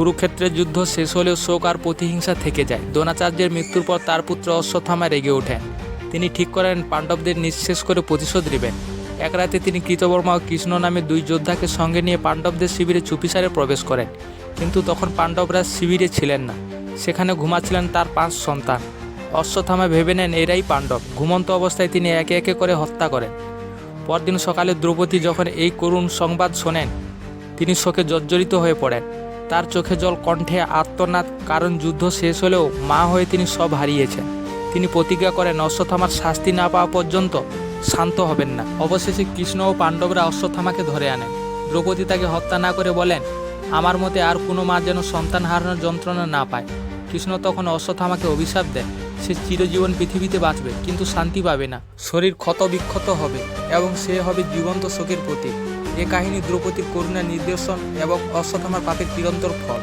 কুরুক্ষেত্রের যুদ্ধ শেষ হলেও শোক আর প্রতিহিংসা থেকে যায়। দ্রোণাচার্যের মৃত্যুর পর তার পুত্র অশ্বত্থামা রেগে ওঠেন। তিনি ঠিক করেন, পাণ্ডবদের নিঃশেষ করে প্রতিশোধ নেবেন। এক রাতে তিনি কৃতবর্মা ও কৃষ্ণ নামে দুই যোদ্ধাকে সঙ্গে নিয়ে পাণ্ডবদের শিবিরে চুপিসারে প্রবেশ করেন। কিন্তু তখন পাণ্ডবরা শিবিরে ছিলেন না। সেখানে ঘুমাচ্ছিলেন তার পাঁচ সন্তান। অশ্বত্থামা ভেবে নেন, এরাই পাণ্ডব। ঘুমন্ত অবস্থায় তিনি একে একে করে হত্যা করেন। পরদিন সকালে দ্রৌপদী যখন এই করুণ সংবাদ শোনেন, তিনি শোকে জর্জরিত হয়ে পড়েন। তার চোখে জল, কণ্ঠে আত্মনাদ কারণ যুদ্ধ শেষ হলেও মা হয়ে তিনি সব হারিয়েছেন। তিনি প্রতিজ্ঞা করেন অশ্বথামার শাস্তি না পাওয়া পর্যন্ত শান্ত হবেন না। অবশেষে কৃষ্ণ ও পাণ্ডবরা অশ্বথামাকে ধরে আনেন। দ্রৌপদী তাকে হত্যা না করে বলেন, আমার মতে আর কোনো মা যেন সন্তান হারানোর যন্ত্রণা না পায়। কৃষ্ণ তখন অশ্বথামাকে অভিশাপ দেন। সে চিরজীবন পৃথিবীতে বাঁচবে, কিন্তু শান্তি পাবে না। শরীর ক্ষত বিক্ষত হবে এবং সে হবে জীবন্ত শোকের প্রতীক। এ কাহিনী দ্রৌপদীর করুণা নির্দেশন এবং অশ্বথামার পাপের চিরন্তর ফল।